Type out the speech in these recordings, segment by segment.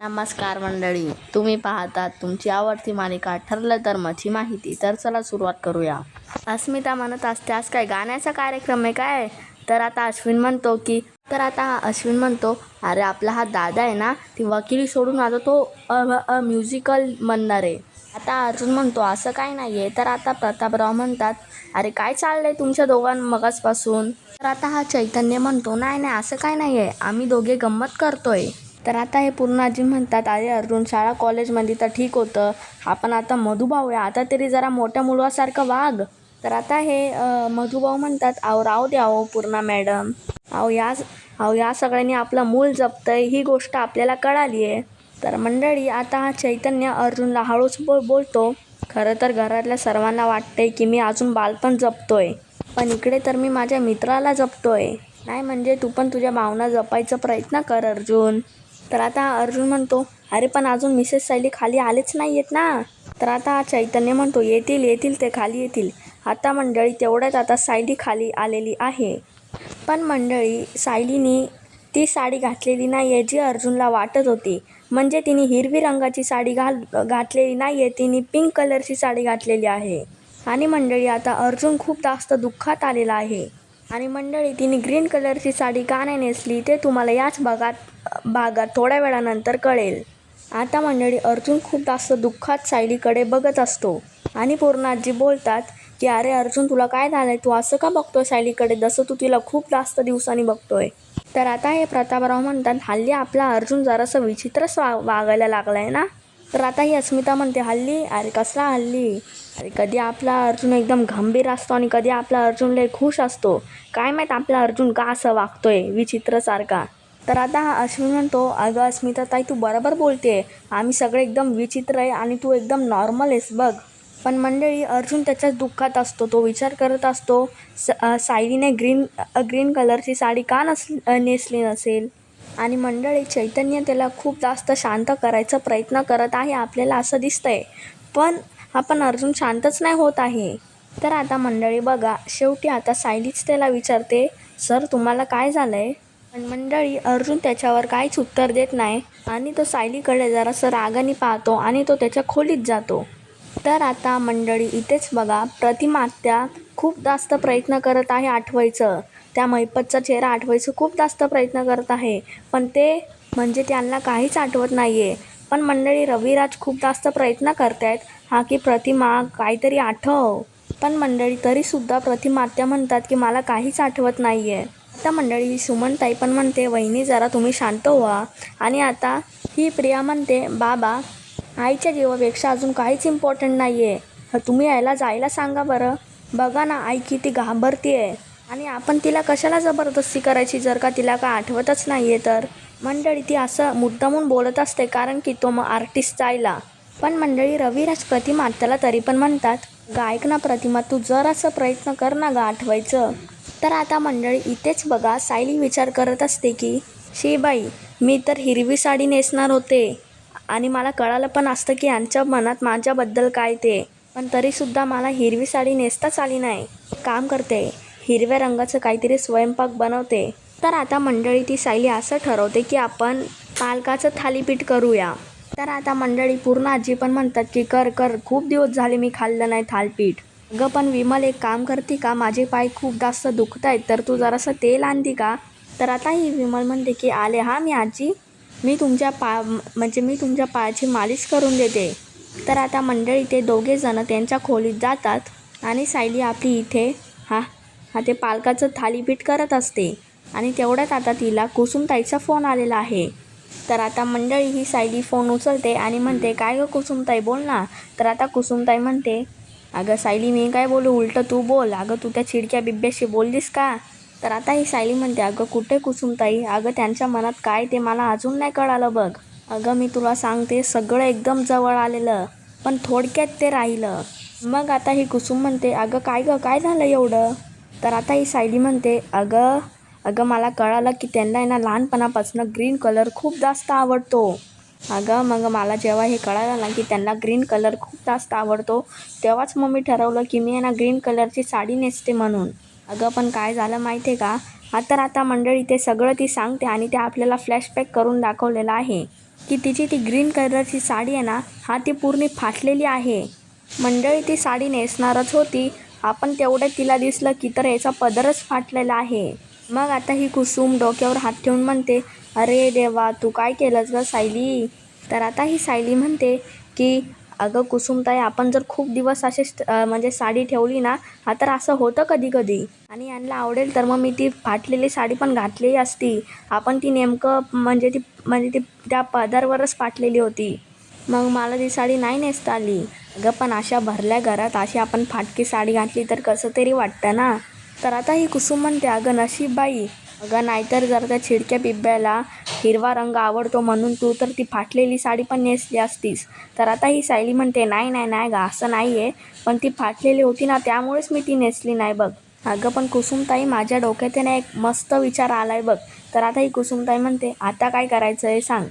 नमस्कार मंडळी तुम्ही पाहतात तुमची आवडती मालिका ठरलं तर मची माहिती. तर चला सुरुवात करूया. अस्मिता म्हणत असते आज काय गाण्याचा कार्यक्रम आहे काय? तर आता अश्विन म्हणतो की तर आता हा अश्विन म्हणतो अरे आपला हा दादा आहे ना ती वकिली सोडून आता तो अ म्युझिकल म्हणणार आहे. आता अर्जुन म्हणतो असं काय नाही आहे तर आता प्रतापराव म्हणतात अरे काय चाललंय तुमच्या दोघां मगासपासून? तर आता हा चैतन्य म्हणतो नाही नाही असं काय नाही आहे आम्ही दोघे गंमत करतोय. तर आता हे पूर्णाजी म्हणतात अरे अर्जुन शाळा कॉलेजमध्ये तर ठीक होतं. आपण आता मधुभाऊ आहे. आता तरी जरा मोठ्या मुलासारखं वाग. तर आता हे मधुभाऊ म्हणतात अहो राव द्या अहो पूर्णा मॅडम. अहो या अहो या सगळ्यांनी आपलं मूल जपतंय. ही गोष्ट आपल्याला कळाली आहे. तर मंडळी आता हा चैतन्य अर्जुनला हळूच बोल बोलतो खरं तर घरातल्या सर्वांना वाटते की मी अजून बालपण जपतोय. पण इकडे तर मी माझ्या मित्राला जपतोय. नाही म्हणजे तू पण तुझ्या भावना जपायचा प्रयत्न कर अर्जुन. तर आता अर्जुन म्हणतो अरे पण अजून मिसेस सायली खाली आलेच नाही आहेत ना. तर आता चैतन्य म्हणतो येतील येतील ते खाली येतील. आता मंडळी तेवढ्यात आता सायली खाली आलेली आहे. पण मंडळी सायलीनी ती साडी घातलेली नाही आहे जी अर्जुनला वाटत होती. म्हणजे तिने हिरवी रंगाची साडी घाल घातलेली नाही आहे तिने पिंक कलरची साडी घातलेली आहे. आणि मंडळी आता अर्जुन खूप जास्त दुःखात आलेला आहे. आणि मंडळी तिने ग्रीन कलरची साडी का नाही नेसली ते तुम्हाला याच भागात भागात थोड्या वेळानंतर कळेल. आता मंडळी अर्जुन खूप जास्त दुःखात सायलीकडे बघत असतो. आणि पूर्णाजी बोलतात की अरे अर्जुन तुला काय झालं आहे तू असं का बघतोय सायलीकडे? जसं तू तिला खूप जास्त दिवसांनी बघतोय. तर आता हे प्रतापराव म्हणतात हल्ली आपला अर्जुन जरासं विचित्रच वा वागायला लागलाय ना? तर आता ही अस्मिता म्हणते हल्ली? अरे कसला हल्ली? अरे कधी आपला अर्जुन एकदम गंभीर असतो आणि कधी आपला अर्जुन लय खुश असतो. काय माहीत आपला अर्जुन का असं वागतोय? विचित्रसारखा तर आता अश्विन म्हणतो अगं अस्मिता ताई तू बरोबर बोलते. आम्ही सगळे एकदम विचित्र आहे आणि तू एकदम नॉर्मल आहेस बघ. पण मंडळी अर्जुन त्याच्याच दुःखात असतो. तो विचार करत असतो स अ, सायलीने ग्रीन ग्रीन कलरची साडी का नस नेसली नसेल? आणि मंडळी चैतन्य त्याला खूप जास्त शांत करायचा प्रयत्न करत आहे आपल्याला असं दिसतंय. पण आपण अर्जुन शांतच नाही होत आहे. तर आता मंडळी बघा शेवटी आता सायलीच त्याला विचारते सर तुम्हाला काय झालं आहे पण मंडळी अर्जुन त्याच्यावर काहीच उत्तर देत नाही आणि तो सायलीकडे जरासं रागाने पाहतो आणि तो त्याच्या खोलीत जातो. तर आता मंडळी इथेच बघा प्रतिमात्या खूप जास्त प्रयत्न करत आहे आठवायचं. त्या मैपतचा चेहरा आठवायचं खूप जास्त प्रयत्न करत आहे. पण ते म्हणजे त्यांना काहीच आठवत नाही आहे पण मंडळी रविराज खूप जास्त प्रयत्न करत आहेत हा की प्रतिमा काहीतरी आठव. पण मंडळी तरीसुद्धा प्रतिमा त्या म्हणतात की मला काहीच आठवत नाही आहे आता मंडळी सुमनताई पण म्हणते वहिनी जरा तुम्ही शांत व्हा. आणि आता ही प्रिया म्हणते बाबा आईच्या जीवापेक्षा अजून काहीच इम्पॉर्टंट नाही आहे तुम्ही यायला जायला सांगा बरं. बघा ना आई किती घाबरती आहे आणि आपण तिला कशाला जबरदस्ती करायची जर का तिला का आठवतच नाही आहे तर? मंडळी ती असं मुद्दामून बोलत असते कारण की तो मग आर्टिस्ट जायला. पण मंडळी रविराज प्रतिमा त्याला तरी पण म्हणतात गायक ना प्रतिमा तू जरासं प्रयत्न कर ना गा आठवायचं. तर आता मंडळी इथेच बघा सायली विचार करत असते की शी मी तर हिरवी साडी नेसणार होते आणि मला कळालं पण असतं की यांच्या मनात माझ्याबद्दल काय ते. पण तरीसुद्धा मला हिरवी साडी नेसताच आली नाही. काम करते हिरव्या रंगाचं काहीतरी स्वयंपाक बनवते. तर आता मंडळी ती सायली असं ठरवते की आपण पालकाचं थालीपीठ करूया. तर आता मंडळी पूर्ण आजी पण म्हणतात की कर कर खूप दिवस झाले मी खाल्लं नाही थालपीठ. अगं पण विमल एक काम करते का? माझे पाय खूप जास्त दुखत आहेत तर तू जरासं तेल आणते का? तर आता ही विमल म्हणते की आले हा मी आजी. मी तुमच्या पा म्हणजे मी तुमच्या पायाची मालिश करून देते. तर आता मंडळी ते दोघे जण त्यांच्या खोलीत जातात आणि सायली आपली इथे हा हा ते पालकाचं थालीपीठ करत असते. आणि तेवढ्यात आता तिला कुसुमताईचा फोन आलेला आहे. तर आता मंडळी ही सायली फोन उचलते आणि म्हणते काय गं कुसुमताई बोल ना. तर आता कुसुमताई म्हणते अगं सायली मी काय बोलू? उलटं तू बोल. अगं तू त्या चिडक्या बिब्याशी बोललीस का? तर आता ही सायली म्हणते अगं कुठे कुसुमताई? अगं त्यांच्या मनात काय ते मला अजून नाही कळालं बघ. अगं मी तुला सांगते सगळं एकदम जवळ आलेलं पण थोडक्यात ते राहिलं. मग आता ही कुसुम म्हणते अगं काय गं? काय झालं एवढं? तर आता ही सायली म्हणते अगं अगं मला कळालं की त्यांना आहे ना लहानपणापासून ग्रीन कलर खूप जास्त आवडतो. अगं मग मला जेव्हा हे कळालं ना की त्यांना ग्रीन कलर खूप जास्त आवडतो तेव्हाच मग मी ठरवलं की मी आहे ना ग्रीन कलरची साडी नेसते म्हणून. अगं पण काय झालं माहिती आहे का? हा तर आता मंडळी ते सगळं ती सांगते आणि ते आपल्याला फ्लॅशबॅक करून दाखवलेलं आहे की तिची ती ग्रीन कलरची साडी आहे ना हा ती पूर्ण फाटलेली आहे. मंडळी ती साडी नेसणारच होती. आपण तेवढं तिला दिसलं की तर याचा पदरच फाटलेला आहे. मग आता ही कुसुम डोक्यावर हात ठेवून म्हणते अरे देवा तू काय केलंस ग सायली? तर आता ही सायली म्हणते की अगं कुसुमताई आपण जर खूप दिवस असे म्हणजे साडी ठेवली ना हा तर असं होतं कधी कधी आणि यांना आवडेल तर मग मी ती फाटलेली साडी पण घातलेली असती. आपण ती नेमकं म्हणजे ती म्हणजे ती त्या पदरवरच फाटलेली होती. मग मला ती साडी नाही नेसता आली. अगं पण अशा भरल्या घरात अशी आपण फाटकी साडी घातली तर कसं तरी वाटतं ना? तर आता ही कुसुम म्हणते अगं नशीब बाई अगं नाहीतर जर त्या छिडक्या बिब्याला हिरवा रंग आवडतो म्हणून तू तर ती फाटलेली साडी पण नेसली असतीस. तर आता ही सायली म्हणते नाही नाही नाही गा असं नाही आहे पण ती फाटलेली होती ना त्यामुळेच मी ती नेसली नाही बघ. अगं पण कुसुमताई माझ्या डोक्यात ना एक मस्त विचार आलाय बघ. तर आता ही कुसुमताई म्हणते आता काय करायचं आहे सांग.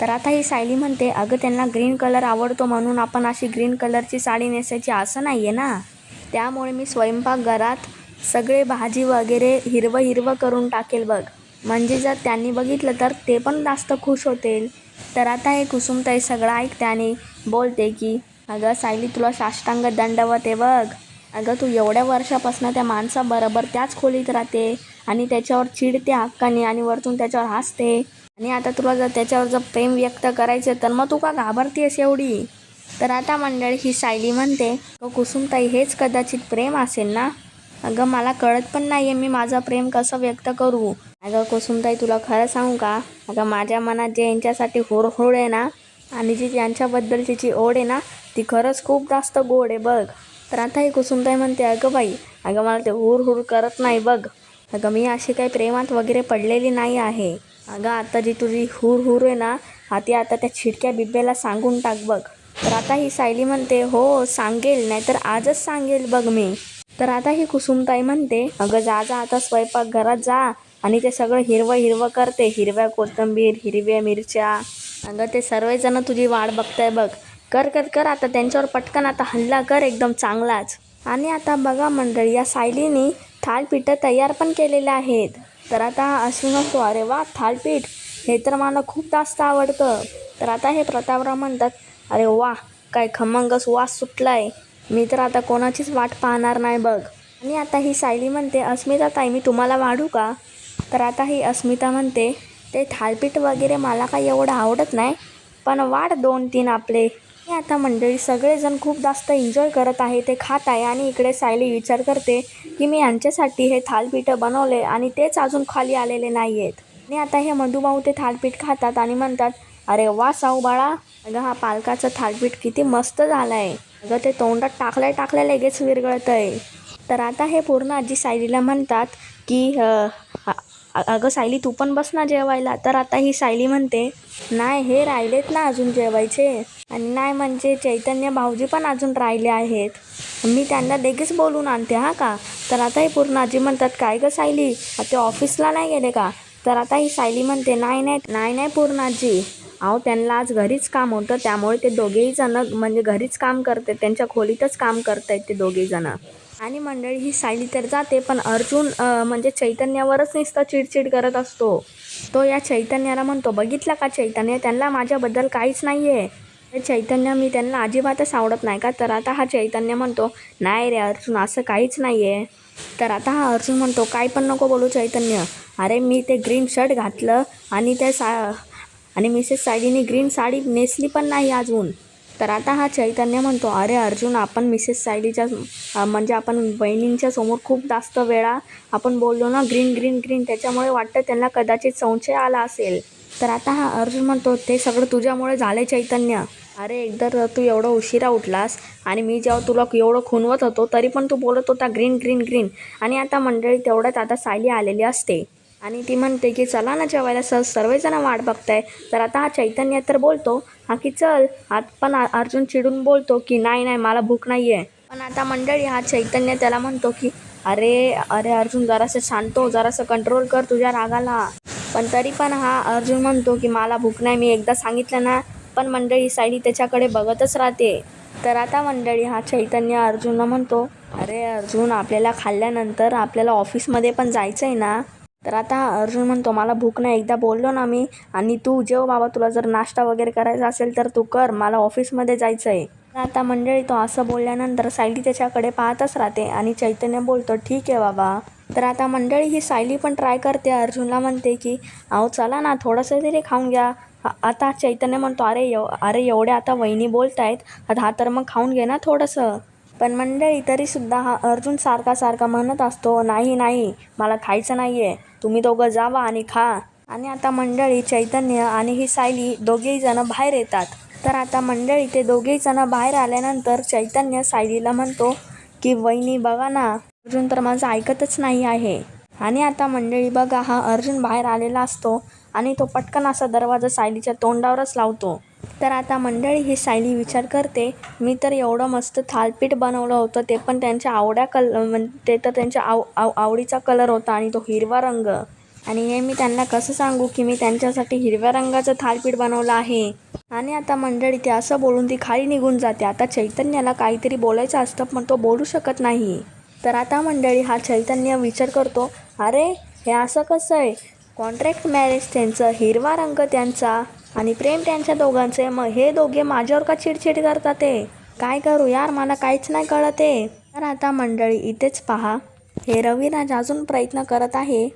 तर आता ही सायली म्हणते अगं त्यांना ग्रीन कलर आवडतो म्हणून आपण अशी ग्रीन कलरची साडी नेसायची असं नाही आहे ना. त्यामुळे मी स्वयंपाकघरात सगळे भाजी वगैरे हिरवं हिरवं करून टाकेल बघ. म्हणजे जर त्यांनी बघितलं तर ते पण जास्त खुश होतील. तर आता हे कुसुमताई सगळं ऐकते आणि बोलते की अगं सायली तुला साष्टांग दंडवत आहे बघ. अगं तू एवढ्या वर्षापासून त्या माणसाबरोबर त्याच खोलीत राहते आणि त्याच्यावर चिडते हक्काने आणि वरतून त्याच्यावर हसते. आणि आता तुला जर त्याच्यावर जर प्रेम व्यक्त करायचं तर मग तू का घाबरतेस एवढी? तर आता मंडळी ही सायली म्हणते व कुसुमताई हेच कदाचित प्रेम असेल ना? अगं मला कळत पण नाही आहे मी माझं प्रेम कसं व्यक्त करू. अगं कुसुमताई तुला खरं सांगू का? अगं माझ्या मनात जे यांच्यासाठी होरहोड आहे ना आणि जी यांच्याबद्दलची जी ओढ आहे ना ती खरंच खूप जास्त गोड आहे बघ. तर आता ही कुसुमताई म्हणते अगं बाई अगं मला ते हुरहुर हुर करत नाही बघ. अगं मी अशी काही प्रेमात वगैरे पडलेली नाही आहे. अगं आता जी तुझी हुर हुर आहे ना हा ती आता त्या छिडक्या बिब्याला सांगून टाक बघ. तर आता ही सायली म्हणते हो सांगेल नाहीतर आजच सांगेल बघ मी. तर आता ही कुसुमताई म्हणते अगं जा जा आता स्वयंपाक घरात जा आणि ते सगळं हिरवं हिरवं करते. हिरव्या कोथिंबीर हिरव्या मिरच्या. अगं ते सर्वजण तुझी वाट बघताय बघ. कर कर कर. आता त्यांच्यावर पटकन आता हल्ला कर एकदम चांगलाच. आणि आता बघा मंडळी या सायलीने थालपीठं तयार पण केलेले आहेत. तर आता असू नसतो अरे वा थालपीठ हे तर मला खूप जास्त आवडतं. तर आता हे प्रतापराव म्हणतात अरे वा काय खमंगस वास सुटलाय. मी तर आता कोणाचीच वाट पाहणार नाही बघ. आणि आता ही सायली म्हणते अस्मिता ताई मी तुम्हाला वाढू का? तर आता ही अस्मिता म्हणते ते थालपीठ वगैरे मला काही एवढं आवडत नाही पण वाढ दोन तीन आपले. मी आता मंडळी सगळेजण खूप जास्त एन्जॉय करत आहे ते खात आहे आणि इकडे सायली विचार करते की मी यांच्यासाठी हे थालपीठं बनवले आणि तेच अजून खाली आलेले नाही आहेत आणि आता हे मधुभाऊ ते थालपीठ खातात आणि म्हणतात अरे वा साऊ बाळा अगं हा पालकाचं थालपीठ किती मस्त झालं आहे अगं ते तोंडात टाकल्या टाकल्या लगेच विरगळत आहे तर आता हे पूर्ण आजी सायलीला म्हणतात की अगं सायली तू पण बस ना जेवायला. तर आता ही सायली म्हणते नाही हे राहिलेत ना अजून जेवायचे. आणि नाही म्हणजे चैतन्य भाऊजी पण अजून राहिले आहेत. मी त्यांना लगेच बोलून आणते हां का? तर आता हे पूर्ण आजी म्हणतात काय गं सायली? ते ऑफिसला नाही गेले का? तर आता ही सायली म्हणते नाही नाही नाही नाही पूर्ण आजी. अहो त्यांना आज घरीच काम होतं त्यामुळे ते दोघेही जण म्हणजे घरीच काम करते त्यांच्या खोलीतच काम करत आहेत ते दोघेही जण. आणि मंडळी ही सायली तर जाते पण अर्जुन म्हणजे चैतन्यावरच नुसतं चिडचिड करत असतो. तो या चैतन्याला म्हणतो बघितला का चैतन्य? त्यांना माझ्याबद्दल काहीच नाही आहे चैतन्य मी त्यांना अजिबातच आवडत नाही का? तर आता हा चैतन्य म्हणतो नाही रे अर्जुन असं काहीच नाही आहे तर आता हा अर्जुन म्हणतो काय पण नको बोलू चैतन्य. अरे मी ते ग्रीन शर्ट घातलं आणि ते सा आणि मिसेस सायलीने ग्रीन साडी नेसली पण नाही अजून. तर आता हा चैतन्य म्हणतो अरे अर्जुन आपण मिसेस सायलीच्या म्हणजे आपण बहिणींच्या समोर खूप जास्त वेळा आपण बोललो ना ग्रीन ग्रीन ग्रीन त्याच्यामुळे वाटतं त्यांना कदाचित संशय आला असेल. तर आता हा अर्जुन म्हणतो ते सगळं तुझ्यामुळे झाले चैतन्य. अरे एकदा तू एवढं उशिरा उठलास आणि मी जेव्हा तुला एवढं खुनवत होतो तरी पण तू बोलत होता ग्रीन ग्रीन ग्रीन. आणि आता मंडळी तेवढ्यात आता सायली आलेली असते. आणि ती म्हणते की चला ना जेवायला सहज सर्वजण वाट बघताय. तर आता हा चैतन्य तर बोलतो हा की चल आत पण अर्जुन चिडून बोलतो की नाही नाही मला भूक नाही आहे पण आता मंडळी हा चैतन्य त्याला म्हणतो की अरे अरे अर्जुन जरासं शांतो हो, जरासं कंट्रोल कर तुझ्या रागाला. पण तरी पण हा अर्जुन म्हणतो की मला भूक नाही मी एकदा सांगितलं ना पण मंडळी सायली त्याच्याकडे बघतच राहते. तर आता मंडळी हा चैतन्य अर्जुनला म्हणतो अरे अर्जुन आपल्याला खाल्ल्यानंतर आपल्याला ऑफिसमध्ये पण जायचं आहे ना तर आता अर्जुन म्हणतो मला भूक नाही एकदा बोललो ना मी आणि तू जेव बाबा तुला जर नाश्ता वगैरे करायचा असेल तर तू कर मला ऑफिसमध्ये जायचं आहे तर आता मंडळी तो असं बोलल्यानंतर सायली त्याच्याकडे पाहतच राहते आणि चैतन्य बोलतो ठीक आहे बाबा. तर आता मंडळी ही सायली पण ट्राय करते. अर्जुनला म्हणते की अहो चला ना थोडंसं तरी खाऊन घ्या. आता चैतन्य म्हणतो अरे एव अरे एवढे आता वहिनी बोलतायत आता हा तर मग खाऊन घे ना थोडंसं. पण मंडळी तरीसुद्धा हा अर्जुन सारखा सारखा म्हणत असतो नाही नाही मला खायचं नाही आहे तुम्ही दोघं जावा आणि खा. आणि आता मंडळी चैतन्य आणि ही सायली दोघेही जण बाहेर येतात. तर आता मंडळी ते दोघेही जण बाहेर आल्यानंतर चैतन्य सायलीला म्हणतो की वहिनी बघा ना अर्जुन तर माझं ऐकतच नाही आहे. आणि आता मंडळी बघा हा अर्जुन बाहेर आलेला असतो आणि तो पटकन असा दरवाजा सायलीच्या तोंडावरच लावतो. तर आता मंडळी ही सायली विचार करते. मी तर एवढं मस्त थालपीठ बनवलं होतं ते पण त्यांच्या आवड्या कल म्हण ते तर त्यांच्या आव आव आवडीचा कलर होता आणि तो हिरवा रंग. आणि हे मी त्यांना कसं सांगू की मी त्यांच्यासाठी हिरव्या रंगाचं थालपीठ बनवलं आहे. आणि आता मंडळी ते असं बोलून ती खाली निघून जाते. आता चैतन्याला काहीतरी बोलायचं असतं पण तो बोलू शकत नाही. तर आता मंडळी हा चैतन्य विचार करतो अरे हे असं कसं आहे? कॉन्ट्रॅक्ट मॅरेज त्यांचं हिरवा रंग त्यांचा. आणि प्रेम त्यांच्या दोघांचे. मग हे दोघे माझ्यावर का चिडचिड करतात ते काय करू यार मला काहीच नाही कळत आहे तर आता मंडळी इथेच पहा. हे रविराज अजून प्रयत्न करत आहे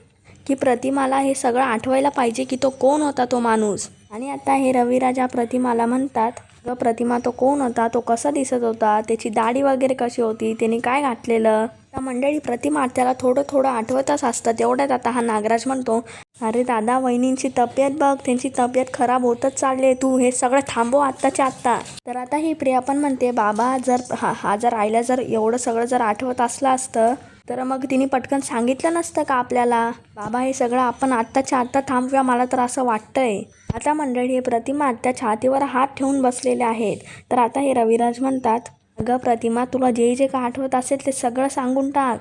की प्रतिमाला हे सगळं आठवायला पाहिजे की तो कोण होता तो माणूस. आणि आता हे रविराजा प्रतिमाला म्हणतात ग प्रतिमा तो कोण होता? तो कसा दिसत होता? त्याची दाढी वगैरे कशी होती? त्याने काय घातलेलं? त्या मंडळी प्रतिमा त्याला थोडं थोडं आठवतच असतं. तेवढ्यात आता हा नागराज म्हणतो अरे दादा वहिनींची तब्येत बघ. त्यांची तब्येत खराब होतच चालली तू हे सगळं थांबव आत्ताच्या आत्ता. तर आता ही प्रिया पण म्हणते बाबा जर हा हा जर आईला जर एवढं सगळं जर आठवत असलं असतं तर मग तिने पटकन सांगितलं नसतं का आपल्याला? बाबा हे सगळं आपण आत्ताच्या आत्ता थांबूया मला तर असं वाटतंय. आता मंडळी हे प्रतिमा आत्या छातीवर हात ठेवून बसलेले आहेत. तर आता हे रविराज म्हणतात अगं प्रतिमा तुला जे जे काय आठवत असेल ते सगळं सांगून टाक.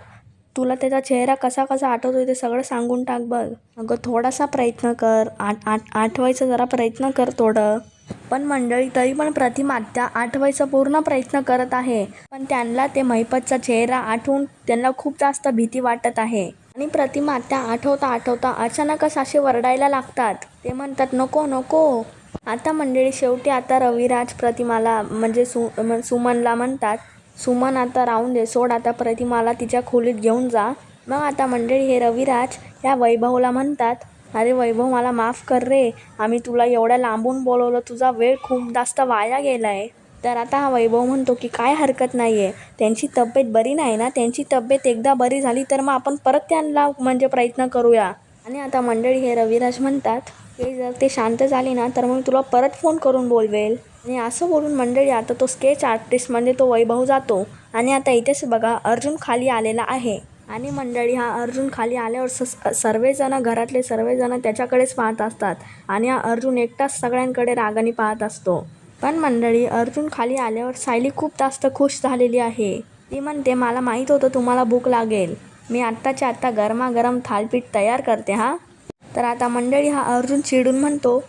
तुला त्याचा चेहरा कसा कसा आठवतोय ते सगळं सांगून टाक बघ. अगं थोडासा प्रयत्न कर. आठ आठ आठवायचा जरा प्रयत्न कर थोडं. पण मंडळी तरी पण प्रतिमा त्या आठवायचा पूर्ण प्रयत्न करत आहे. पण त्यांना ते महिपतचा चेहरा आठवून त्यांना खूप जास्त भीती वाटत आहे. आणि प्रतिमा त्या आठवता आठवता अचानकच असे वरडायला लागतात. ते म्हणतात नको नको. आता मंडळी शेवटी आता रविराज प्रतिमाला म्हणजे सु म- सुमनला म्हणतात सुमन आता राहून दे सोड आता प्रतिमाला तिच्या खोलीत घेऊन जा. मग आता मंडळी हे रविराज या वैभवला म्हणतात अरे वैभव मला माफ कर रे आम्ही तुला एवढ्या लांबून बोलवलं तुझा वेळ खूप जास्त वाया गेला आहे तर आता हा वैभव म्हणतो की काय हरकत नाही आहे त्यांची तब्येत बरी नाही ना त्यांची तब्येत एकदा बरी झाली तर मग आपण परत त्यांना म्हणजे प्रयत्न करूया. आणि आता मंडळी हे रविराज म्हणतात ते जर ते शांत झाले ना तर मग तुला परत फोन करून बोलवेल. आणि असं बोलून मंडळी आता तो स्केच आर्टिस्ट म्हणजे तो वैभव जातो. आणि आता इथेच बघा अर्जुन खाली आलेला आहे. आणि मंडळी हा अर्जुन खाली आल्यावर स सर्वजणं घरातले सर्वजणं त्याच्याकडेच पाहत असतात. आणि हा अर्जुन एकटाच सगळ्यांकडे रागाने पाहत असतो. पण मंडळी अर्जुन खाली आल्यावर सायली खूप जास्त खुश झालेली आहे. ती म्हणते मला माहीत होतं तुम्हाला भूक लागेल. मी आत्ताच्या आत्ता गरमागरम थालपीठ तयार करते हा. तर आता मंडळी हा अर्जुन चिडून म्हणतो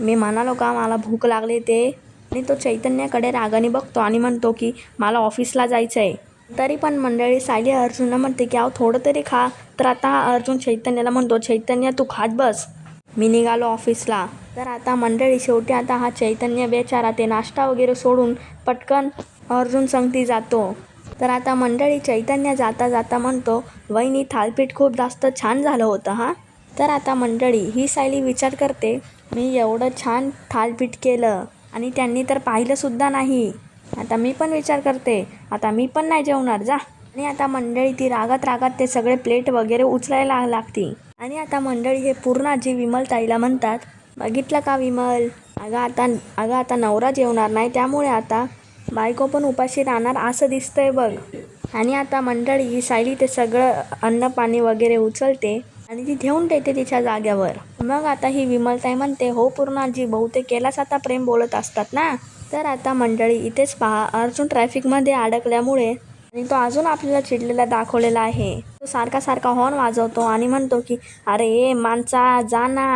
मी म्हणालो का मला भूक लागली ते? आणि तो चैतन्याकडे रागाने बघतो आणि म्हणतो की मला ऑफिसला जायचं आहे तरी पण मंडळी सायली अर्जुनला म्हणते की अहो थोडं तरी खा. तर आता हा अर्जुन चैतन्याला म्हणतो चैतन्य तू खात बस. मी निघालो ऑफिसला. तर आता मंडळी शेवटी आता हा चैतन्य बेचारा ते नाश्ता वगैरे सोडून पटकन अर्जुन संगती जातो. तर आता मंडळी चैतन्य जाता जाता म्हणतो वहिनी थालपीठ खूप जास्त छान झालं होतं हां. तर आता मंडळी ही सायली विचार करते मी एवढं छान थालपीठ केलं आणि त्यांनी तर पाहिलंसुद्धा नाही. आता मी पण विचार करते आता मी पण नाही जेवणार जा. आणि आता मंडळी ती रागात रागात ते सगळे प्लेट वगैरे उचलायला लागती. आणि आता मंडळी हे पूर्ण आजी विमल ताईला म्हणतात बघितलं का विमल? अगं आता अगं आता नवरा जेवणार नाही त्यामुळे आता बायको पण उपाशी राहणार असं दिसतंय बघ. आणि आता मंडळी ही सायली ते सगळं अन्न पाणी वगैरे उचलते आणि ती ठेवून देते तिच्या जाग्यावर. मग आता ही विमलताई म्हणते हो पूर्णाजी बहुतेक केलाच आता प्रेम बोलत असतात ना? तर आता मंडळी इथेच पहा. अर्जुन ट्रॅफिकमध्ये अडकल्यामुळे आणि तो अजून आपल्याला चिडलेला दाखवलेला आहे. तो सारखा सारखा हॉर्न वाजवतो आणि म्हणतो की अरे ए माणसा जा ना.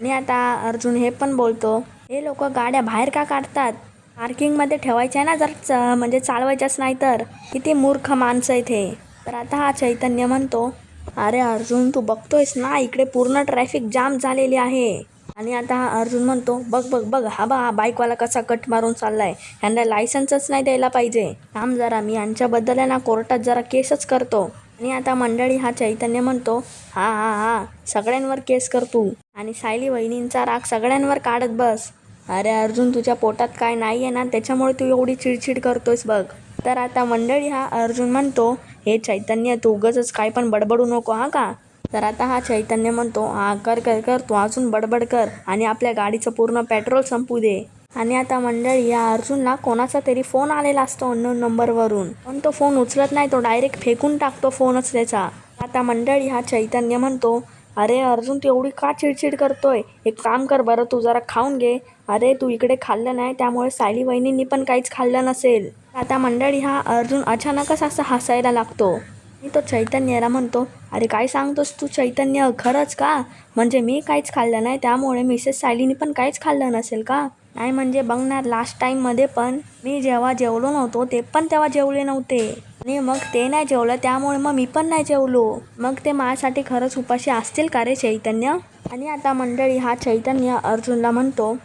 आणि आता अर्जुन हे पण बोलतो हे लोक गाड्या बाहेर का काढतात? पार्किंगमध्ये ठेवायच्या ना जर च म्हणजे चालवायच्याच नाही तर किती मूर्ख माणसं इथे. तर आता हा चैतन्य म्हणतो अरे अर्जुन तू बघतोयस ना इकडे पूर्ण ट्रॅफिक जाम झालेली आहे. आणि आता हा अर्जुन म्हणतो बघ बघ बघ हा बा हा बाईकवाला कसा कट मारून चाललाय. ह्यांना लायसन्सच नाही द्यायला पाहिजे. थांब जरा मी यांच्याबद्दल आहे ना कोर्टात जरा केसच करतो. आणि आता मंडळी हा चैतन्य म्हणतो हा हा हा सगळ्यांवर केस कर तू. आणि सायली वहिनींचा राग सगळ्यांवर काढत बस. अरे अर्जुन तुझ्या पोटात काय नाही आहे ना त्याच्यामुळे तू एवढी चिडचिड करतोयस बघ. तर आता मंडळी हा अर्जुन म्हणतो हे चैतन्य तू उगच काय पण बडबडू नको हा का? तर आता हा चैतन्य म्हणतो हा कर कर कर तू अजून बडबड कर आणि आपल्या गाडीचं पूर्ण पेट्रोल संपू दे. आणि आता मंडळी या अर्जुनला कोणाचा तरी फोन आलेला असतो अननोन नंबरवरून पण तो फोन उचलत नाही तो डायरेक्ट फेकून टाकतो फोनच त्याचा. आता मंडळी हा चैतन्य म्हणतो अरे अर्जुन तू एवढी का चिडचिड करतोय? एक काम कर बरं तू जरा खाऊन घे. अरे तू इकडे खाल्लं नाही त्यामुळे सायली वहिनींनी पण काहीच खाल्लं नसेल. आता मंडळी हा अर्जुन अचानकच असा हसायला लागतो. आणि तो चैतन्याला म्हणतो अरे काय सांगतोस तू चैतन्य? खरंच का? म्हणजे मी काहीच खाल्लं नाही त्यामुळे मिसेस सायलीनी पण काहीच खाल्लं नसेल का? नाही म्हणजे बघणार लास्ट टाईममध्ये पण मी जेव्हा जेवलो नव्हतो ते पण तेव्हा जेवले नव्हते. आणि मग ते नाही जेवलं त्यामुळे मग मी पण नाही जेवलो. मग ते माझ्यासाठी खरंच उपाशी असतील का रे चैतन्य? आणि आता मंडळी हा चैतन्य अर्जुनला म्हणतो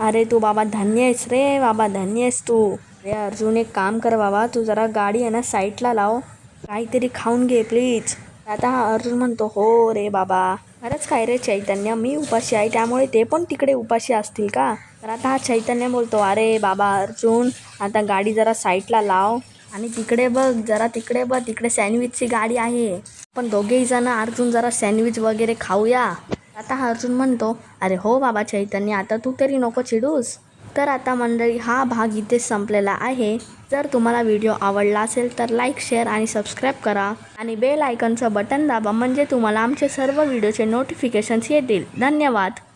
अरे तू बाबा धन्य आहेस रे बाबा धन्य आहेस तू. अरे अर्जुन एक काम कर बाबा तू जरा गाडी आहे ना साईडला लाव. काहीतरी खाऊन घे प्लीज आता हा अर्जुन म्हणतो हो रे बाबा. खरंच काय रे चैतन्य मी उपाशी आहे त्यामुळे ते पण तिकडे उपाशी असतील का? तर आता हा चैतन्य बोलतो अरे बाबा अर्जुन आता गाडी जरा साईडला लाव आणि तिकडे बघ जरा तिकडे बघ तिकडे सँडविचची गाडी आहे. पण दोघेही जण अर्जुन जरा सँडविच वगैरे खाऊया. आता अर्जुन म्हणतो अरे हो बाबा चैतन्य आता तू तरी नको चिडूस. तर आता मंडळी हा भाग इथेच संपलेला आहे. जर तुम्हाला व्हिडिओ आवडला असेल तर लाईक शेअर आणि सबस्क्राईब करा. आणि बेल आयकनचं बटन दाबा म्हणजे तुम्हाला आमचे सर्व व्हिडिओचे नोटिफिकेशन्स येतील. धन्यवाद.